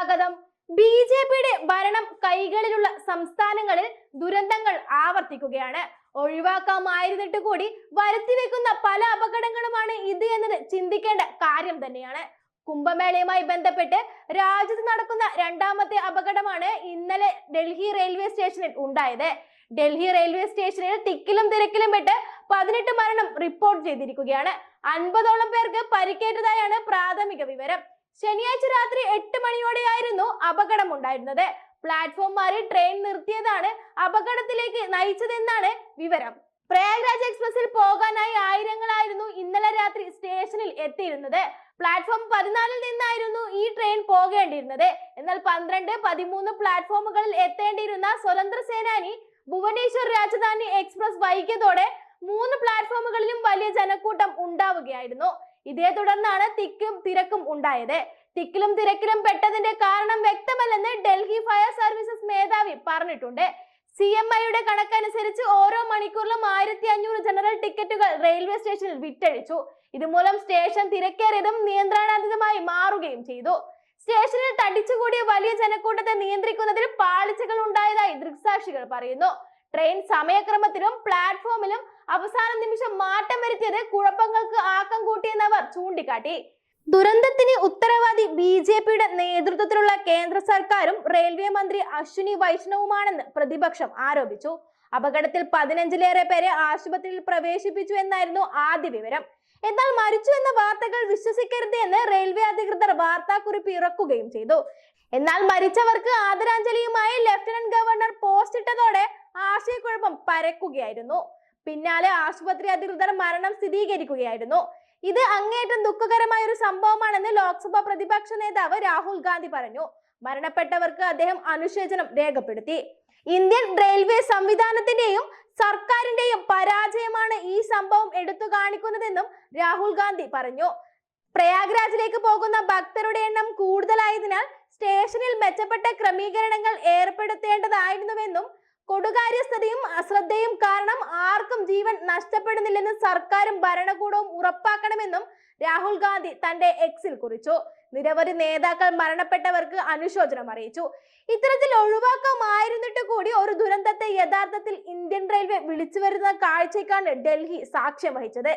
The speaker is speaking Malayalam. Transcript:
സ്വാഗതം. ബി ജെ പിയുടെ ഭരണം കൈകളിലുള്ള സംസ്ഥാനങ്ങളിൽ ദുരന്തങ്ങൾ ആവർത്തിക്കുകയാണ്. ഒഴിവാക്കാമായിരുന്നിട്ട് കൂടി വരുത്തിവെക്കുന്ന പല അപകടങ്ങളുമാണ് ഇത് എന്നത് ചിന്തിക്കേണ്ട കാര്യം തന്നെയാണ്. കുംഭമേളയുമായി ബന്ധപ്പെട്ട് രാജ്യത്ത് നടക്കുന്ന രണ്ടാമത്തെ അപകടമാണ് ഇന്നലെ ഡൽഹി റെയിൽവേ സ്റ്റേഷനിൽ ഉണ്ടായത്. ഡൽഹി റെയിൽവേ സ്റ്റേഷനിൽ തിക്കിലും തിരക്കിലും പെട്ട് പതിനെട്ട് മരണം റിപ്പോർട്ട് ചെയ്തിരിക്കുകയാണ്. അൻപതോളം പേർക്ക് പരിക്കേറ്റതായാണ് പ്രാഥമിക വിവരം. ശനിയാഴ്ച രാത്രി എട്ട് മണിയോടെയായിരുന്നു അപകടം ഉണ്ടായിരുന്നത് പ്ലാറ്റ്ഫോം ട്രെയിൻ നിർത്തിയതാണ് അപകടത്തിലേക്ക് നയിച്ചതെന്നാണ് വിവരം. പ്രയാഗ്രാജ് എക്സ്പ്രസിൽ പോകാനായി ആയിരങ്ങളായിരുന്നു ഇന്നലെ രാത്രി സ്റ്റേഷനിൽ എത്തിയിരുന്നത്. പ്ലാറ്റ്ഫോം പതിനാലിൽ നിന്നായിരുന്നു ഈ ട്രെയിൻ പോകേണ്ടിയിരുന്നത്. എന്നാൽ പന്ത്രണ്ട് പതിമൂന്ന് പ്ലാറ്റ്ഫോമുകളിൽ എത്തേണ്ടിയിരുന്ന സ്വതന്ത്ര സേനാനി ഭുവനേശ്വർ രാജധാനി എക്സ്പ്രസ് വൈകിയതോടെ മൂന്ന് പ്ലാറ്റ്ഫോമുകളിലും വലിയ ജനക്കൂട്ടം ഉണ്ടാവുകയായിരുന്നു. ഇതേ തുടർന്നാണ് തിക്കും തിരക്കും ഉണ്ടായത്. തിക്കിലും തിരക്കിലും പെട്ടതിന്റെ കാരണം വ്യക്തമല്ലെന്ന് ഡൽഹി ഫയർ സർവീസസ് മേധാവി പറഞ്ഞിട്ടുണ്ട്. സി എം ഐയുടെ കണക്കനുസരിച്ച് ഓരോ മണിക്കൂറിലും ആയിരത്തി അഞ്ഞൂറ് ജനറൽ ടിക്കറ്റുകൾ റെയിൽവേ സ്റ്റേഷനിൽ വിറ്റഴിച്ചു. ഇതുമൂലം സ്റ്റേഷൻ തിരക്കേറിയതും നിയന്ത്രണാതീതമായി മാറുകയും ചെയ്തു. സ്റ്റേഷനിൽ തടിച്ചുകൂടിയ വലിയ ജനക്കൂട്ടത്തെ നിയന്ത്രിക്കുന്നതിൽ പാളിച്ചകൾ ഉണ്ടായതായി ദൃക്സാക്ഷികൾ പറയുന്നു. ട്രെയിൻ സമയക്രമത്തിലും പ്ലാറ്റ്ഫോമിലും അവസാന നിമിഷം മാറ്റം വരുത്തിയത് കുഴപ്പങ്ങൾക്ക് ആക്കം കൂട്ടിയെന്നവർ ചൂണ്ടിക്കാട്ടി. ദുരന്തത്തിന് ഉത്തരവാദി ബി ജെ പിയുടെ നേതൃത്വത്തിലുള്ള കേന്ദ്ര സർക്കാരും റെയിൽവേ മന്ത്രി അശ്വിനി വൈഷ്ണവുമാണെന്ന് പ്രതിപക്ഷം ആരോപിച്ചു. അപകടത്തിൽ പതിനഞ്ചിലേറെ പേരെ ആശുപത്രിയിൽ പ്രവേശിപ്പിച്ചു എന്നായിരുന്നു ആദ്യ വിവരം. എന്നാൽ മരിച്ചു എന്ന വാർത്തകൾ വിശ്വസിക്കരുത് എന്ന് റെയിൽവേ അധികൃതർ വാർത്താക്കുറിപ്പ് ഇറക്കുകയും ചെയ്തു. എന്നാൽ മരിച്ചവർക്ക് ആദരാഞ്ജലിയുമായി ലഫ്റ്റനന്റ് ഗവർണർ പോസ്റ്റ് ഇട്ടതോടെ ആശയക്കുഴപ്പം പരക്കുകയായിരുന്നു. പിന്നാലെ ആശുപത്രി അധികൃതർ മരണം സ്ഥിരീകരിക്കുകയായിരുന്നു. ഇത് അങ്ങേയറ്റം ദുഃഖകരമായ ഒരു സംഭവമാണെന്ന് ലോക്സഭാ പ്രതിപക്ഷ നേതാവ് രാഹുൽ ഗാന്ധി പറഞ്ഞു. മരണപ്പെട്ടവർക്ക് അദ്ദേഹം അനുശോചനം രേഖപ്പെടുത്തി. ഇന്ത്യൻ റെയിൽവേ സംവിധാനത്തിന്റെയും സർക്കാരിന്റെയും പരാജയമാണ് ഈ സംഭവം എടുത്തു കാണിക്കുന്നതെന്നും രാഹുൽ ഗാന്ധി പറഞ്ഞു. പ്രയാഗ്രാജിലേക്ക് പോകുന്ന ഭക്തരുടെ എണ്ണം കൂടുതലായതിനാൽ സ്റ്റേഷനിൽ മെച്ചപ്പെട്ട ക്രമീകരണങ്ങൾ ഏർപ്പെടുത്തേണ്ടതായിരുന്നുവെന്നും കൊടുകാര്യസ്ഥതയും അശ്രദ്ധയും കാരണം ആർക്കും ജീവൻ നഷ്ടപ്പെടുന്നില്ലെന്ന് സർക്കാരും ഭരണകൂടവും ഉറപ്പാക്കണമെന്നും രാഹുൽ ഗാന്ധി തന്റെ എക്സിൽ കുറിച്ചു. നിരവധി നേതാക്കൾ മരണപ്പെട്ടവർക്ക് അനുശോചനം അറിയിച്ചു. ഇത്തരത്തിൽ ഒഴിവാക്കാമായിരുന്നിട്ട് കൂടി ഒരു ദുരന്തത്തെ യഥാർത്ഥത്തിൽ ഇന്ത്യൻ റെയിൽവേ വിളിച്ചു വരുന്ന കാഴ്ചയ്ക്കാണ് ഡൽഹി സാക്ഷ്യം വഹിച്ചത്.